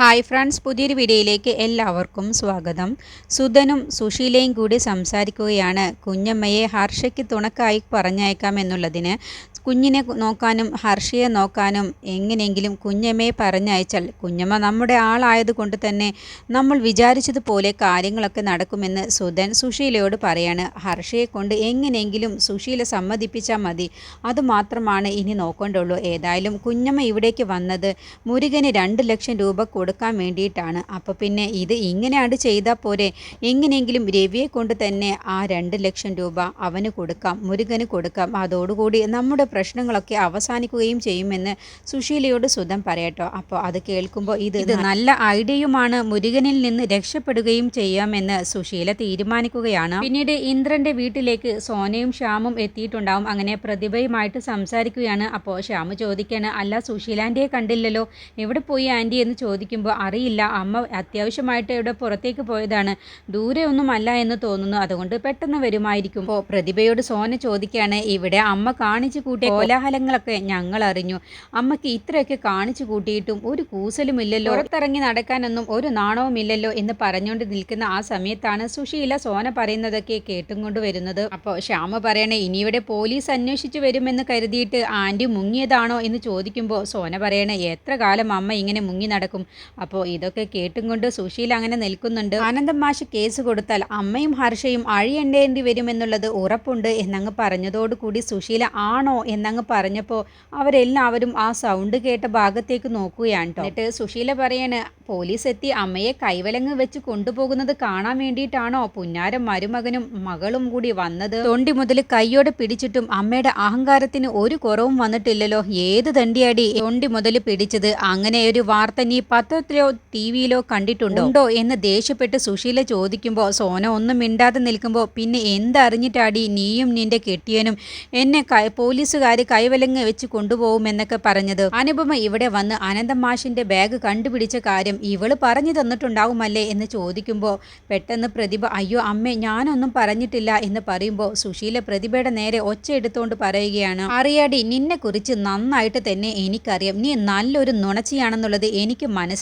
Hi friends പുതിയൊരു വീഡിയോയിലേക്ക് എല്ലാവർക്കും സ്വാഗതം. സുധനും സുശീലയും കൂടി സംസാരിക്കുകയാണ്. കുഞ്ഞമ്മയെ ഹർഷയ്ക്ക് തുണക്കായി പറഞ്ഞയക്കാം എന്നുള്ളതിന്. കുഞ്ഞിനെ നോക്കാനും ഹർഷയെ നോക്കാനും എങ്ങനെയെങ്കിലും കുഞ്ഞമ്മയെ പറഞ്ഞയച്ചാൽ കുഞ്ഞമ്മ നമ്മുടെ ആളായതുകൊണ്ട് തന്നെ നമ്മൾ വിചാരിച്ചതുപോലെ കാര്യങ്ങളൊക്കെ നടക്കുമെന്ന് സുധൻ സുശീലയോട് പറയാണ്. ഹർഷയെ കൊണ്ട് എങ്ങനെയെങ്കിലും സുശീല സമ്മതിപ്പിച്ചാൽ മതി. അതുമാത്രമാണ് ഇനി നോക്കേണ്ടുള്ളൂ. ഏതായാലും കുഞ്ഞമ്മ ഇവിടേക്ക് വന്നത് മുരുകന് രണ്ട് ലക്ഷം രൂപ കൊടുക്കാൻ വേണ്ടിയിട്ടാണ്. അപ്പോൾ പിന്നെ ഇത് ഇങ്ങനെയാണ് ചെയ്താൽ പോരെ. എങ്ങനെയെങ്കിലും രവിയെ കൊണ്ട് തന്നെ ആ രണ്ട് ലക്ഷം രൂപ അവന് കൊടുക്കാം മുരുകന് കൊടുക്കാം. അതോടുകൂടി നമ്മുടെ പ്രശ്നങ്ങളൊക്കെ അവസാനിക്കുകയും ചെയ്യുമെന്ന് സുശീലയോട് സുധം പറയട്ടോ. അപ്പോൾ അത് കേൾക്കുമ്പോൾ ഇത് ഇത് നല്ല ഐഡിയയുമാണ് മുരുകനിൽ നിന്ന് രക്ഷപ്പെടുകയും ചെയ്യാമെന്ന് സുശീല തീരുമാനിക്കുകയാണ്. പിന്നീട് ഇന്ദ്രന്റെ വീട്ടിലേക്ക് സോനയും ശ്യാമും എത്തിയിട്ടുണ്ടാവും. അങ്ങനെ പ്രതിഭയുമായിട്ട് സംസാരിക്കുകയാണ്. അപ്പോൾ ശ്യാമ് ചോദിക്കാണ് അല്ല സുശീലാന്റെയെ കണ്ടില്ലല്ലോ. എവിടെ പോയി ആന്റി എന്ന് ചോദിക്കുമ്പോൾ അറിയില്ല. അമ്മ അത്യാവശ്യമായിട്ട് ഇവിടെ പുറത്തേക്ക് പോയതാണ്. ദൂരെ ഒന്നും അല്ല എന്ന് തോന്നുന്നു. അതുകൊണ്ട് പെട്ടെന്ന് വരുമായിരിക്കും. അപ്പോൾ പ്രതിഭയോട് സോന ചോദിക്കുകയാണ് ഇവിടെ അമ്മ കാണിച്ചു കൂട്ടിയ കോലാഹലങ്ങളൊക്കെ ഞങ്ങൾ അറിഞ്ഞു. അമ്മയ്ക്ക് ഇത്രയൊക്കെ കാണിച്ചു കൂട്ടിയിട്ടും ഒരു കൂസലുമില്ലല്ലോ പുറത്തിറങ്ങി നടക്കാനൊന്നും ഒരു നാണവുമില്ലല്ലോ എന്ന് പറഞ്ഞുകൊണ്ട് നിൽക്കുന്ന ആ സമയത്താണ് സുശീല സോന പറയുന്നതൊക്കെ കേട്ടും കൊണ്ട് വരുന്നത്. അപ്പോൾ ശ്യാമ പറയണേ ഇനി ഇവിടെ പോലീസ് അന്വേഷിച്ചു വരുമെന്ന് കരുതിയിട്ട് ആന്റി മുങ്ങിയതാണോ? എന്ന് ചോദിക്കുമ്പോൾ സോന പറയണേ എത്ര കാലം അമ്മ ഇങ്ങനെ മുങ്ങി നടക്കും? അപ്പോൾ ഇതൊക്കെ കേട്ടും കൊണ്ട് സുശീൽ അങ്ങനെ നിൽക്കുന്നുണ്ട്. ആനന്ദം മാഷ് കേസ് കൊടുത്താൽ അമ്മയും ഹർഷയും അഴിയണ്ടേണ്ടി വരുമെന്നുള്ളത് ഉറപ്പുണ്ട് എന്നങ്ങ് പറഞ്ഞതോടുകൂടി സുശീല ആണോ എന്നങ്ങ് പറഞ്ഞപ്പോൾ അവരെല്ലാവരും ആ സൗണ്ട് കേട്ട ഭാഗത്തേക്ക് നോക്കുകയാണ് എന്നിട്ട് സുശീല പറയാണ് പോലീസ് എത്തി അമ്മയെ കൈവലങ്ങ് വെച്ച് കൊണ്ടുപോകുന്നത് കാണാൻ വേണ്ടിയിട്ടാണോ പുന്നാരം മരുമകനും മകളും കൂടി വന്നത് തൊണ്ടി മുതൽ കൈയോടെ പിടിച്ചിട്ടും അമ്മയുടെ അഹങ്കാരത്തിന് ഒരു കുറവും വന്നിട്ടില്ലല്ലോ. ഏത് തണ്ടിയാടി തൊണ്ടി മുതൽ പിടിച്ചത് അങ്ങനെ ഒരു വാർത്ത നീ പത്രത്തിലോ ടി വിയിലോ കണ്ടിട്ടുണ്ടോ? എന്ന് ദേഷ്യപ്പെട്ട് സുശീല ചോദിക്കുമ്പോൾ സോന ഒന്നും മിണ്ടാതെ നിൽക്കുമ്പോൾ പിന്നെ എന്തറിഞ്ഞിട്ടാടി നീയും നിന്റെ കെട്ടിയനും എന്നെ പോലീസുകാർ കൈവലങ്ങ് വെച്ച് കൊണ്ടുപോകുമെന്നൊക്കെ പറഞ്ഞത്? അനുപമ ഇവിടെ വന്ന് അനന്തമാഷിന്റെ ബാഗ് കണ്ടുപിടിച്ച കാര്യം ഇവൾ പറഞ്ഞു തന്നിട്ടുണ്ടാവുമല്ലേ എന്ന് ചോദിക്കുമ്പോൾ പെട്ടെന്ന് പ്രതിഭ അയ്യോ അമ്മേ ഞാനൊന്നും പറഞ്ഞിട്ടില്ല എന്ന് പറയുമ്പോൾ സുശീല പ്രതിഭയുടെ നേരെ ഒച്ച എടുത്തുകൊണ്ട് പറയുകയാണ്. അറിയാടി നിന്നെ കുറിച്ച് നന്നായിട്ട് തന്നെ എനിക്കറിയാം. നീ നല്ലൊരു നുണച്ചിയാണെന്നുള്ളത് എനിക്ക് മനസ്സിലായി.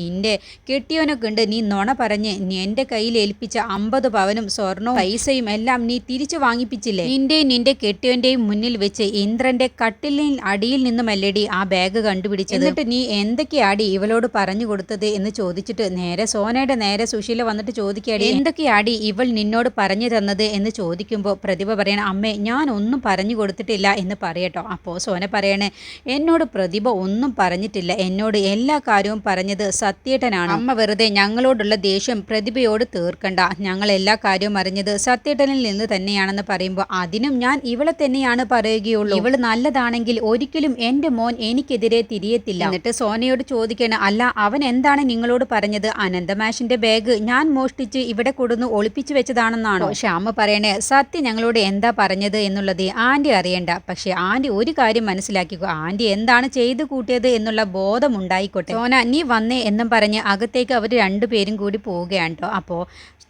നിന്റെ കെട്ടിയോനൊക്കെ ഉണ്ട് നീ നുണ പറഞ്ഞ് എന്റെ കയ്യിൽ ഏൽപ്പിച്ച അമ്പത് പവനും സ്വർണവും പൈസയും എല്ലാം നീ തിരിച്ചു വാങ്ങിപ്പിച്ചില്ലേ? നിന്റെയും നിന്റെ കെട്ടിയോന്റെയും മുന്നിൽ വെച്ച് ഇന്ദ്രന്റെ കട്ടിലിൽ അടിയിൽ നിന്നുമല്ലടി ആ ബാഗ് കണ്ടുപിടിച്ചത്? എന്നിട്ട് നീ എന്തൊക്കെയാടി ഇവളോട് പറഞ്ഞു കൊടുത്തത് എന്ന് ചോദിച്ചിട്ട് നേരെ സോനയുടെ നേരെ സുശീല വന്നിട്ട് ചോദിക്കാടി എന്തൊക്കെയാടി ഇവൾ നിന്നോട് പറഞ്ഞു തന്നത്? എന്ന് ചോദിക്കുമ്പോൾ പ്രതിഭ പറയണ അമ്മേ ഞാൻ ഒന്നും പറഞ്ഞു കൊടുത്തിട്ടില്ല എന്ന് പറയട്ടോ. അപ്പോൾ സോന പറയണേ എന്നോട് പ്രതിഭ ഒന്നും പറഞ്ഞിട്ടില്ല. എന്നോട് എല്ലാ കാര്യവും പറഞ്ഞത് സത്യേട്ടനാണ്. അമ്മ വെറുതെ ഞങ്ങളോടുള്ള ദേഷ്യം പ്രതിഭയോട് തീർക്കണ്ട. ഞങ്ങൾ എല്ലാ കാര്യവും അറിഞ്ഞത് സത്യേട്ടനിൽ നിന്ന് തന്നെയാണെന്ന് പറയുമ്പോൾ അതിനും ഞാൻ ഇവളെ തന്നെയാണ് പറയുകയുള്ളൂ. ഇവൾ നല്ലതാണെങ്കിൽ ഒരിക്കലും എന്റെ മോൻ എനിക്കെതിരെ തിരിയത്തില്ല. എന്നിട്ട് സോനയോട് ചോദിക്കണം അല്ല അവൻ എന്താണ് നിങ്ങളോട് പറഞ്ഞത്? അനന്തമാഷിന്റെ ബാഗ് ഞാൻ മോഷ്ടിച്ച് ഇവിടെ കൊടുന്ന് ഒളിപ്പിച്ചു വെച്ചതാണെന്നാണോ? ശ്യാമ പറയണേ സത്യം ഞങ്ങളോട് എന്താ പറഞ്ഞത് എന്നുള്ളത് ആന്റി അറിയണ്ട. പക്ഷെ ആന്റി ഒരു കാര്യം മനസ്സിലാക്കിക്കോ. ആന്റി എന്താണ് ചെയ്തു കൂട്ടിയത് എന്നുള്ള ബോധം ഉണ്ടായിക്കോട്ടെ സോന നീ വന്നേ എന്നും പറഞ്ഞ് അകത്തേക്ക് അവർ രണ്ടുപേരും കൂടി പോവുകയാണ് കേട്ടോ അപ്പോൾ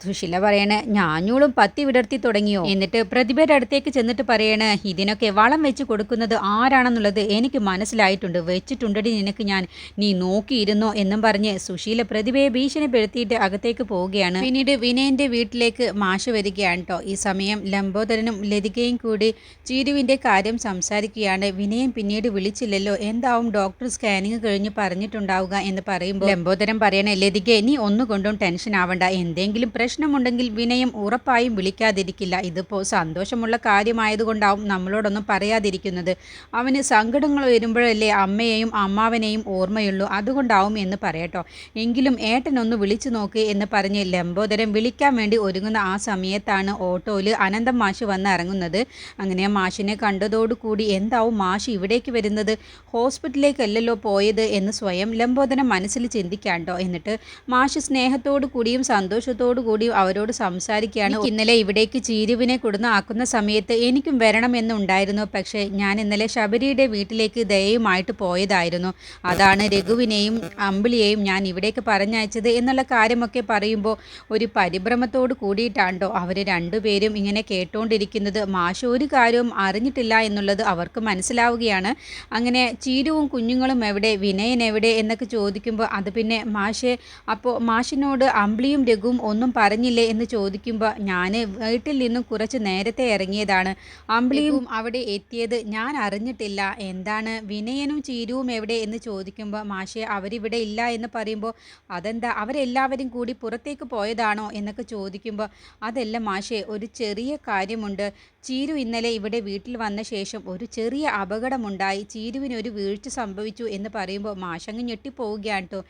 സുശീല പറയണേ ഞാഞ്ഞൂളും പത്തി വിടർത്തി തുടങ്ങിയോ? എന്നിട്ട് പ്രതിഭയുടെ അടുത്തേക്ക് ചെന്നിട്ട് പറയണേ ഇതിനൊക്കെ വളം വെച്ച് കൊടുക്കുന്നത് ആരാണെന്നുള്ളത് എനിക്ക് മനസ്സിലായിട്ടുണ്ട്. വെച്ചിട്ടുണ്ടടി നിനക്ക് ഞാൻ. നീ നോക്കിയിരുന്നോ? എന്നും പറഞ്ഞ് സുശീല പ്രതിഭയെ ഭീഷണിപ്പെടുത്തിയിട്ട് അകത്തേക്ക് പോവുകയാണ്. പിന്നീട് വിനയന്റെ വീട്ടിലേക്ക് മാഷ് വരികയാണ് കേട്ടോ ഈ സമയം ലംബോദരനും ലതികയും കൂടി ചീരുവിന്റെ കാര്യം സംസാരിക്കുകയാണ്. വിനയം പിന്നീട് വിളിച്ചില്ലല്ലോ. എന്താവും? ഡോക്ടർ സ്കാനിങ് കഴിഞ്ഞ് പറഞ്ഞിട്ടുണ്ടാവുക എന്ന് പറയുമ്പോൾ ലംബോദരം പറയണ ലതിക നീ ഒന്നുകൊണ്ടും ടെൻഷൻ ആവണ്ട. എന്തെങ്കിലും പ്രശ്നമുണ്ടെങ്കിൽ വിനയം ഉറപ്പായും വിളിക്കാതിരിക്കില്ല. ഇതിപ്പോൾ സന്തോഷമുള്ള കാര്യമായതുകൊണ്ടാവും നമ്മളോടൊന്നും പറയാതിരിക്കുന്നത്. അവന് സങ്കടങ്ങൾ വരുമ്പോഴല്ലേ അമ്മയെയും അമ്മാവനെയും ഓർമ്മയുള്ളൂ. അതുകൊണ്ടാവും എന്ന് പറയട്ടോ. എങ്കിലും ഏട്ടനൊന്ന് വിളിച്ചു നോക്ക് എന്ന് പറഞ്ഞ് ലംബോദരം വിളിക്കാൻ വേണ്ടി ഒരുങ്ങുന്ന ആ സമയത്താണ് ഓട്ടോയിൽ അനന്തം മാഷ് വന്ന് ഇറങ്ങുന്നത്. അങ്ങനെ മാഷിനെ കണ്ടതോടുകൂടി എന്താവും മാഷ് ഇവിടേക്ക് വരുന്നത്? ഹോസ്പിറ്റലിലേക്കല്ലല്ലോ പോയത് എന്ന് സ്വയം ലംബോദരൻ മനസ്സിൽ ചിന്തിക്കാണ്ടോ എന്നിട്ട് മാഷ് സ്നേഹത്തോടു കൂടിയും സന്തോഷത്തോടു കൂടിയും അവരോട് സംസാരിക്കുകയാണ്. ഇന്നലെ ഇവിടേക്ക് ചീരുവിനെ കൊടുന്ന് ആക്കുന്ന സമയത്ത് എനിക്കും വരണമെന്നുണ്ടായിരുന്നു. പക്ഷേ ഞാൻ ഇന്നലെ ശബരിയുടെ വീട്ടിലേക്ക് ദയയുമായിട്ട് പോയതായിരുന്നു. അതാണ് രഘുവിനെയും അമ്പിളിയെയും ഞാൻ ഇവിടേക്ക് പറഞ്ഞയച്ചത് എന്നുള്ള കാര്യമൊക്കെ പറയുമ്പോൾ ഒരു പരിഭ്രമത്തോട് കൂടിയിട്ടാണ്ടോ അവർ രണ്ടുപേരും ഇങ്ങനെ കേട്ടുകൊണ്ടിരിക്കുന്നത് മാഷ് ഒരു കാര്യവും അറിഞ്ഞിട്ടില്ല എന്നുള്ളത് അവർക്ക് മനസ്സിലാവുകയാണ്. അങ്ങനെ ചീരുവും കുഞ്ഞുങ്ങളും എവിടെ? വിനയൻ എവിടെ? എന്നൊക്കെ ചോദിക്കുമ്പോൾ അത് പിന്നെ മാഷെ അപ്പോൾ മാഷിനോട് അമ്പിളിയും രഘുവും ഒന്നും പറഞ്ഞില്ലേ എന്ന് ചോദിക്കുമ്പോൾ ഞാൻ വീട്ടിൽ നിന്നും കുറച്ച് നേരത്തെ ഇറങ്ങിയതാണ്. അമ്പിളിയും അവിടെ എത്തിയത് ഞാൻ അറിഞ്ഞിട്ടില്ല. എന്താണ് വിനയനും ചീരുവും എവിടെ എന്ന് ചോദിക്കുമ്പോൾ മാഷെ അവരിവിടെ ഇല്ല എന്ന് പറയുമ്പോൾ അതെന്താ അവരെല്ലാവരും കൂടി പുറത്തേക്ക് പോയതാണോ എന്നൊക്കെ ചോദിക്കുമ്പോൾ അതല്ല മാഷെ ഒരു ചെറിയ കാര്യമുണ്ട്. ചീരു ഇന്നലെ ഇവിടെ വീട്ടിൽ വന്ന ശേഷം ഒരു ചെറിയ അപകടമുണ്ടായി. ചീരുവിന് ഒരു വീഴ്ച സംഭവിച്ചു എന്ന് പറയുമ്പോൾ മാഷങ്ങ് ഞെട്ടിപ്പോവുകയാണ് കേട്ടോ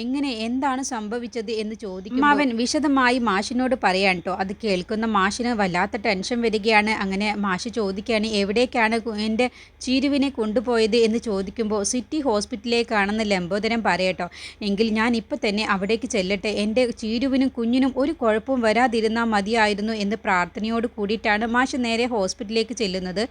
എങ്ങനെ എന്താണ് സംഭവിച്ചത് എന്ന് ചോദിക്കും അവൻ വിശദമായി മാഷിനോട് പറയാൻ കേട്ടോ അത് കേൾക്കുന്ന മാഷിന് വല്ലാത്ത ടെൻഷൻ വരികയാണ്. അങ്ങനെ മാഷ് ചോദിക്കുകയാണ് എവിടേക്കാണ് എന്റെ ചീരുവിനെ കൊണ്ടുപോയത്? എന്ന് ചോദിക്കുമ്പോൾ സിറ്റി ഹോസ്പിറ്റലിലേക്കാണെന്ന് ലംബോദരം പറയട്ടോ എങ്കിൽ ഞാൻ ഇപ്പം തന്നെ അവിടേക്ക് ചെല്ലട്ടെ. എന്റെ ചീരുവിനും കുഞ്ഞിനും ഒരു കുഴപ്പവും വരാതിരുന്നാൽ മതിയായിരുന്നു എന്ന് പ്രാർത്ഥനയോട് കൂടിയിട്ടാണ് മാഷ് നേരെ ഹോസ്പിറ്റലിലേക്ക് ചെല്ലുന്നത്.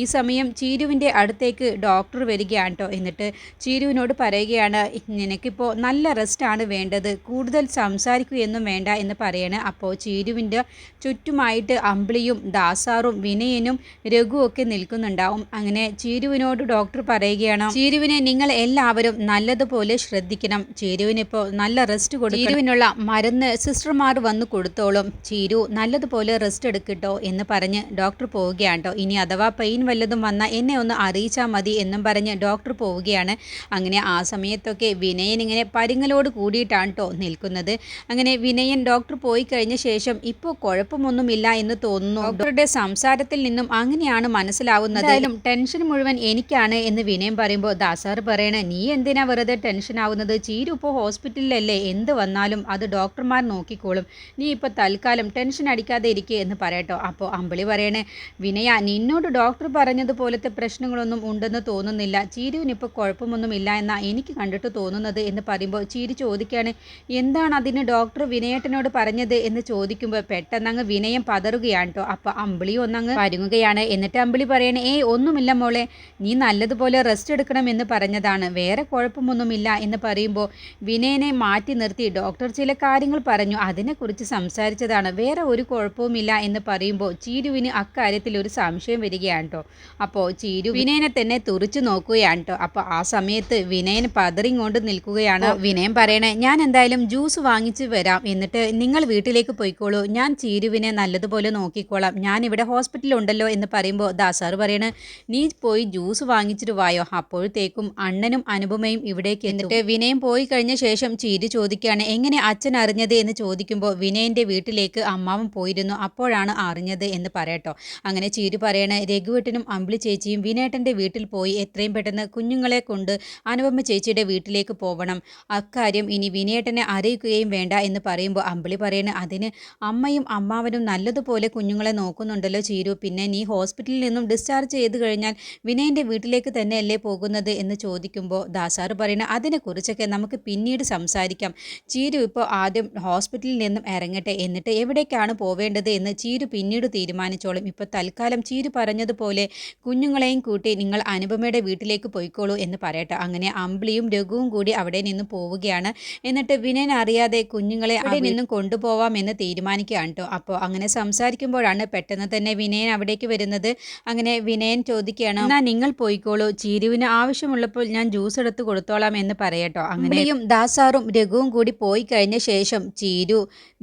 ഈ സമയം ചീരുവിന്റെ അടുത്തേക്ക് ഡോക്ടർ വരികയാണ് കേട്ടോ എന്നിട്ട് ചീരുവിനോട് പറയുകയാണ് നിനക്കിപ്പോൾ നല്ല റെസ്റ്റാണ് വേണ്ടത്. കൂടുതൽ സംസാരിക്കുകയൊന്നും വേണ്ട എന്ന് പറയണേ. അപ്പോൾ ചീരുവിന്റെ ചുറ്റുമായിട്ട് അമ്പിളിയും ദാസാറും വിനയനും രഘുവൊക്കെ നിൽക്കുന്നുണ്ടാവും. അങ്ങനെ ചീരുവിനോട് ഡോക്ടർ പറയുകയാണ് ചീരുവിനെ നിങ്ങൾ എല്ലാവരും നല്ലതുപോലെ ശ്രദ്ധിക്കണം. ചീരുവിനിപ്പോൾ നല്ല റെസ്റ്റ് കൊടുക്കും ചീരുവിനുള്ള മരുന്ന് സിസ്റ്റർമാർ വന്ന് കൊടുത്തോളും. ചീരു നല്ലതുപോലെ റെസ്റ്റ് എടുക്കട്ടോ എന്ന് പറഞ്ഞ് ഡോക്ടർ പോവുകയാണ് കേട്ടോ ഇനി അഥവാ പെയിൻ വല്ലതും വന്നാൽ എന്നെ ഒന്ന് അറിയിച്ചാൽ മതി എന്നും പറഞ്ഞ് ഡോക്ടർ പോവുകയാണ്. അങ്ങനെ ആ സമയത്തൊക്കെ വിനയൻ ഇങ്ങനെ പരിങ്ങലോട് കൂടിയിട്ടാണ് കേട്ടോ നിൽക്കുന്നത്. അങ്ങനെ വിനയൻ ഡോക്ടർ പോയി കഴിഞ്ഞ ശേഷം ഇപ്പോൾ കുഴപ്പമൊന്നുമില്ല എന്ന് തോന്നുന്നു. ഡോക്ടറുടെ സംസാരത്തിൽ നിന്നും അങ്ങനെയാണ് മനസ്സിലാവുന്നത്. ടെൻഷൻ മുഴുവൻ എനിക്കാണ് എന്ന് വിനയൻ പറയുമ്പോൾ ദാസാർ പറയണേ നീ എന്തിനാ വെറുതെ ടെൻഷൻ ആവുന്നത്? ചീരു ഇപ്പോൾ ഹോസ്പിറ്റലിലല്ലേ? എന്ത് വന്നാലും അത് ഡോക്ടർമാർ നോക്കിക്കോളും. നീ ഇപ്പോൾ തൽക്കാലം ടെൻഷൻ അടിക്കാതെ ഇരിക്കുക എന്ന് പറയട്ടോ. അപ്പോൾ അമ്പിളി പറയണേ വിനയ നിന്നോട് ഡോക്ടർ പറഞ്ഞതുപോലത്തെ പ്രശ്നങ്ങളൊന്നും ഉണ്ടെന്ന് തോന്നുന്നില്ല. ചീരുവിനിപ്പോൾ കുഴപ്പമൊന്നുമില്ല എന്നാ എനിക്ക് കണ്ടിട്ട് തോന്നുന്നത് എന്ന് പറയുമ്പോൾ ചീരു ചോദിക്കുകയാണ് എന്താണ് അതിന് ഡോക്ടർ വിനയേട്ടനോട് പറഞ്ഞത് എന്ന് ചോദിക്കുമ്പോൾ പെട്ടെന്നങ്ങ് വിനയം പതറുകയാണ് കേട്ടോ അപ്പോൾ അമ്പിളി ഒന്നങ്ങ് പരുങ്ങുകയാണ്. എന്നിട്ട് അമ്പിളി പറയണേ ഏയ് ഒന്നുമില്ല മോളെ. നീ നല്ലതുപോലെ റെസ്റ്റ് എടുക്കണം എന്ന് പറഞ്ഞതാണ്. വേറെ കുഴപ്പമൊന്നുമില്ല എന്ന് പറയുമ്പോൾ വിനയനെ മാറ്റി നിർത്തി ഡോക്ടർ ചില കാര്യങ്ങൾ പറഞ്ഞു. അതിനെക്കുറിച്ച് സംസാരിച്ചതാണ്. വേറെ ഒരു കുഴപ്പവുമില്ല എന്ന് പറയുമ്പോൾ ചീരുവിന് അക്കാര്യത്തിൽ ഒരു സംശയം വരികയാണ് കേട്ടോ അപ്പോൾ ചീരു വിനയനെ തന്നെ തുറിച്ചു നോക്കുകയാണ് കേട്ടോ അപ്പോൾ ആ സമയത്ത് വിനയൻ പതറിങ്ങോണ്ട് നിൽക്കുകയാണ്. വിനയൻ പറയണേ ഞാൻ എന്തായാലും ജ്യൂസ് വാങ്ങിച്ച് വരാം. എന്നിട്ട് നിങ്ങൾ വീട്ടിലേക്ക് പോയിക്കോളൂ. ഞാൻ ചീരുവിനെ നല്ലതുപോലെ നോക്കിക്കോളാം. ഞാൻ ഇവിടെ ഹോസ്പിറ്റലുണ്ടല്ലോ എന്ന് പറയുമ്പോൾ ദാസാർ പറയണേ നീ പോയി ജ്യൂസ് വാങ്ങിച്ചിട്ട് വായോ? അപ്പോഴത്തേക്കും അണ്ണനും അനുപമയും ഇവിടേക്ക് എന്നിട്ട് വിനയൻ പോയി കഴിഞ്ഞ ശേഷം ചീരു ചോദിക്കുകയാണ് എങ്ങനെ അച്ഛൻ അറിഞ്ഞത്? എന്ന് ചോദിക്കുമ്പോൾ വിനയന്റെ വീട്ടിലേക്ക് അമ്മാവൻ പോയിരുന്നു. അപ്പോഴാണ് അറിഞ്ഞത് എന്ന് പറയട്ടോ. അങ്ങനെ ചീരു പറയണ രഘുവേട്ടനും അമ്പിളി ചേച്ചിയും വിനേട്ടന്റെ വീട്ടിൽ പോയി എത്രയും പെട്ടെന്ന് കുഞ്ഞുങ്ങളെ കൊണ്ട് അനുപമ ചേച്ചിയുടെ വീട്ടിലേക്ക് പോവണം. അക്കാര്യം ഇനി വിനേട്ടനെ അറിയിക്കുകയും വേണ്ട എന്ന് പറയുമ്പോൾ അമ്പിളി പറയണ അതിന് അമ്മയും അമ്മാവനും നല്ലതുപോലെ കുഞ്ഞുങ്ങളെ നോക്കുന്നുണ്ടല്ലോ ചീരു. പിന്നെ നീ ഹോസ്പിറ്റലിൽ നിന്നും ഡിസ്ചാർജ് ചെയ്ത് കഴിഞ്ഞാൽ വിനയന്റെ വീട്ടിലേക്ക് തന്നെയല്ലേ പോകുന്നത്? എന്ന് ചോദിക്കുമ്പോൾ ദാസാറ് പറയണ അതിനെക്കുറിച്ചൊക്കെ നമുക്ക് പിന്നീട് സംസാരിക്കാം. ചീരു ഇപ്പോൾ ആദ്യം ഹോസ്പിറ്റലിൽ നിന്നും ഇറങ്ങട്ടെ എന്നിട്ട് എവിടേക്കാണ് പോവേണ്ടത്? എന്ന് ചീരു പിന്നീട് തീരുമാനിച്ചോളും. ഇപ്പോൾ തൽക്കാലം ചീരു പറഞ്ഞതുപോലെ കുഞ്ഞുങ്ങളെയും കൂട്ടി നിങ്ങൾ അനുപമയുടെ വീട്ടിലേക്ക് പോയിക്കോളൂ എന്ന് പറയട്ടെ. അങ്ങനെ അമ്പിളിയും രഘുവും കൂടി അവിടെ നിന്ന് പോവുകയാണ്. എന്നിട്ട് വിനയൻ അറിയാതെ കുഞ്ഞുങ്ങളെ അവിടെ നിന്നും കൊണ്ടുപോവാം എന്ന് തീരുമാനിക്കുകയാണ് കേട്ടോ അപ്പോൾ അങ്ങനെ സംസാരിക്കുമ്പോഴാണ് പെട്ടെന്ന് തന്നെ വിനയൻ അവിടേക്ക് വരുന്നത്. അങ്ങനെ വിനയൻ ചോദിക്കുകയാണ് എന്നാൽ നിങ്ങൾ പോയിക്കോളൂ. ചീരുവിന് ആവശ്യമുള്ളപ്പോൾ ഞാൻ ജ്യൂസ് എടുത്ത് കൊടുത്തോളാം എന്ന് പറയട്ടോ അങ്ങനെയും ദാസാറും രഘുവും കൂടി പോയി കഴിഞ്ഞ ശേഷം ചീരു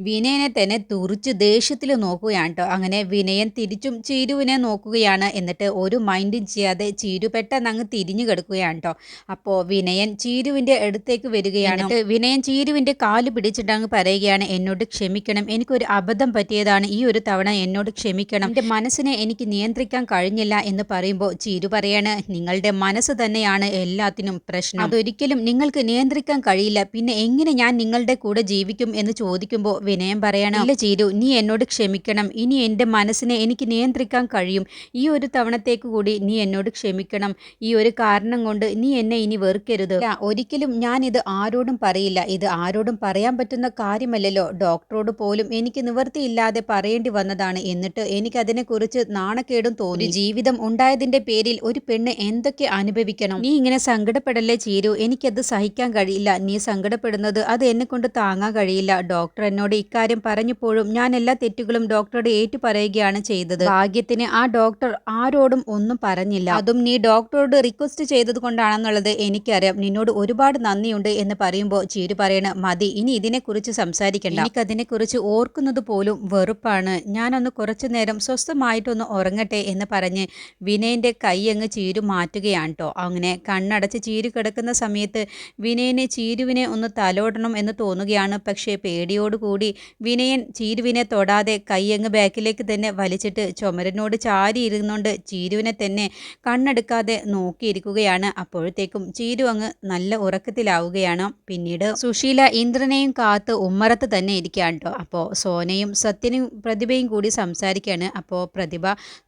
വിനയനെ തന്നെ തുറിച്ച് ദേഷ്യത്തിൽ നോക്കുകയാണ് കേട്ടോ അങ്ങനെ വിനയൻ തിരിച്ചും ചീരുവിനെ നോക്കുകയാണ്. എന്നിട്ട് ഒരു മൈൻഡും ചെയ്യാതെ ചീരു പെട്ടെന്ന് അങ്ങ് തിരിഞ്ഞു കിടക്കുകയാണ് കേട്ടോ അപ്പോൾ വിനയൻ ചീരുവിന്റെ അടുത്തേക്ക് വരികയാണ്. വിനയൻ ചീരുവിന്റെ കാൽ പിടിച്ചിട്ട് അങ്ങ് പറയുകയാണ് എന്നോട് ക്ഷമിക്കണം. എനിക്കൊരു അബദ്ധം പറ്റിയതാണ്. ഈ ഒരു തവണ എന്നോട് ക്ഷമിക്കണം. എന്റെ മനസ്സിനെ എനിക്ക് നിയന്ത്രിക്കാൻ കഴിഞ്ഞില്ല എന്ന് പറയുമ്പോൾ ചീരു പറയാണ് നിങ്ങളുടെ മനസ്സ് തന്നെയാണ് എല്ലാത്തിനും പ്രശ്നം. അതൊരിക്കലും നിങ്ങൾക്ക് നിയന്ത്രിക്കാൻ കഴിയില്ല. പിന്നെ എങ്ങനെ ഞാൻ നിങ്ങളുടെ കൂടെ ജീവിക്കും? എന്ന് ചോദിക്കുമ്പോൾ വിനയം പറയണം ഇല്ല ചീരു നീ എന്നോട് ക്ഷമിക്കണം. ഇനി എന്റെ മനസ്സിനെ എനിക്ക് നിയന്ത്രിക്കാൻ കഴിയും. ഈ ഒരു തവണത്തേക്ക് കൂടി നീ എന്നോട് ക്ഷമിക്കണം. ഈ ഒരു കാരണം കൊണ്ട് നീ എന്നെ ഇനി വെറുക്കരുത്. ഒരിക്കലും ഞാൻ ഇത് ആരോടും പറയില്ല. ഇത് ആരോടും പറയാൻ പറ്റുന്ന കാര്യമല്ലല്ലോ. ഡോക്ടറോട് പോലും എനിക്ക് നിവൃത്തിയില്ലാതെ പറയേണ്ടി വന്നതാണ്. എന്നിട്ട് എനിക്കതിനെക്കുറിച്ച് നാണക്കേടും തോന്നി. ജീവിതം ഉണ്ടായതിന്റെ പേരിൽ ഒരു പെണ്ണ് എന്തൊക്കെ അനുഭവിക്കണം? നീ ഇങ്ങനെ സങ്കടപ്പെടല്ലേ ചീരു? എനിക്കത് സഹിക്കാൻ കഴിയില്ല. നീ സങ്കടപ്പെടുന്നത് അത് എന്നെ കൊണ്ട് താങ്ങാൻ കഴിയില്ല. ഡോക്ടർ എന്നോട് ഇക്കാര്യം പറഞ്ഞപ്പോഴും ഞാൻ എല്ലാ തെറ്റുകളും ഡോക്ടറോട് ഏറ്റു പറയുകയാണ് ചെയ്തത്. ഭാഗ്യത്തിന് ആ ഡോക്ടർ ആരോടും ഒന്നും പറഞ്ഞില്ല. അതും നീ ഡോക്ടറോട് റിക്വസ്റ്റ് ചെയ്തത് കൊണ്ടാണെന്നുള്ളത് എനിക്കറിയാം. നിന്നോട് ഒരുപാട് നന്ദിയുണ്ട് എന്ന് പറയുമ്പോൾ ചീരു പറയണ മതി ഇനി ഇതിനെക്കുറിച്ച് സംസാരിക്കണ്ട. എനിക്കതിനെക്കുറിച്ച് ഓർക്കുന്നത് പോലും വെറുപ്പാണ്. ഞാനൊന്ന് കുറച്ചു നേരം സ്വസ്ഥമായിട്ടൊന്ന് ഉറങ്ങട്ടെ എന്ന് പറഞ്ഞ് വിനയന്റെ കൈയങ്ങ് ചീരു മാറ്റുകയാണ് കേട്ടോ അങ്ങനെ കണ്ണടച്ച് ചീരു കിടക്കുന്ന സമയത്ത് വിനയനെ ചീരുവിനെ ഒന്ന് തലോടണം എന്ന് തോന്നുകയാണ്. പക്ഷേ പേടിയോടുകൂടി വിനയൻ ചീരുവിനെ തൊടാതെ കൈയങ്ങ് ബാക്കിലേക്ക് തന്നെ വലിച്ചിട്ട് ചുമരനോട് ചാരി ഇരുന്നുകൊണ്ട് ചീരുവിനെ തന്നെ കണ്ണെടുക്കാതെ നോക്കിയിരിക്കുകയാണ്. അപ്പോഴത്തേക്കും ചീരു അങ്ങ് നല്ല ഉറക്കത്തിലാവുകയാണ്. പിന്നീട് സുശീല ഇന്ദ്രനെയും കാത്ത് ഉമ്മറത്ത് തന്നെ ഇരിക്കുകയാണ് കേട്ടോ അപ്പോൾ സോനയും സത്യനും പ്രതിഭയും കൂടി സംസാരിക്കുകയാണ്. അപ്പോൾ പ്രതിഭ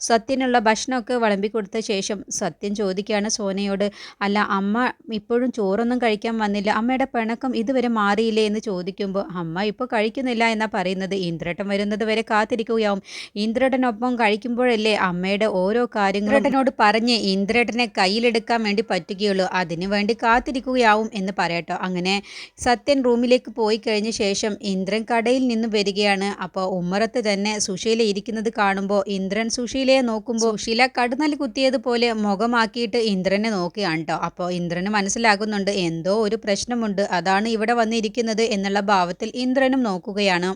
സത്യനുള്ള ഭക്ഷണമൊക്കെ വിളമ്പി കൊടുത്ത ശേഷം സത്യം ചോദിക്കുകയാണ് സോനയോട് അല്ല അമ്മ ഇപ്പോഴും ചോറൊന്നും കഴിക്കാൻ വന്നില്ല. അമ്മയുടെ പിണക്കം ഇതുവരെ മാറിയില്ലേ? എന്ന് ചോദിക്കുമ്പോൾ അമ്മ ഇപ്പോൾ കഴിക്കുന്നില്ല എന്നാണ് പറയുന്നത്. ഇന്ദ്രട്ടം വരുന്നത് വരെ കാത്തിരിക്കുകയാവും. ഇന്ദ്രട്ടനൊപ്പം കഴിക്കുമ്പോഴല്ലേ അമ്മയുടെ ഓരോ കാര്യങ്ങളും കാര്യങ്ങളോട് പറഞ്ഞ് ഇന്ദ്രേട്ടനെ കയ്യിലെടുക്കാൻ വേണ്ടി പറ്റുകയുള്ളൂ. അതിനു വേണ്ടി കാത്തിരിക്കുകയാവും എന്ന് പറയട്ടോ. അങ്ങനെ സത്യൻ റൂമിലേക്ക് പോയി കഴിഞ്ഞ ശേഷം ഇന്ദ്രൻ കടയിൽ നിന്ന് വരികയാണ്. അപ്പോൾ ഉമ്മറത്ത് തന്നെ സുശീല ഇരിക്കുന്നത് കാണുമ്പോൾ ഇന്ദ്രൻ സുശീലയെ നോക്കുമ്പോൾ സുശീല കടുന്നൽ കുത്തിയതുപോലെ മുഖമാക്കിയിട്ട് ഇന്ദ്രനെ നോക്കുകയാണ് കേട്ടോ. അപ്പോൾ ഇന്ദ്രന് മനസ്സിലാകുന്നുണ്ട് എന്തോ ഒരു പ്രശ്നമുണ്ട്. അതാണ് ഇവിടെ വന്നിരിക്കുന്നത് എന്നുള്ള ഭാവത്തിൽ ഇന്ദ്രനും നോക്കുകയാണ്.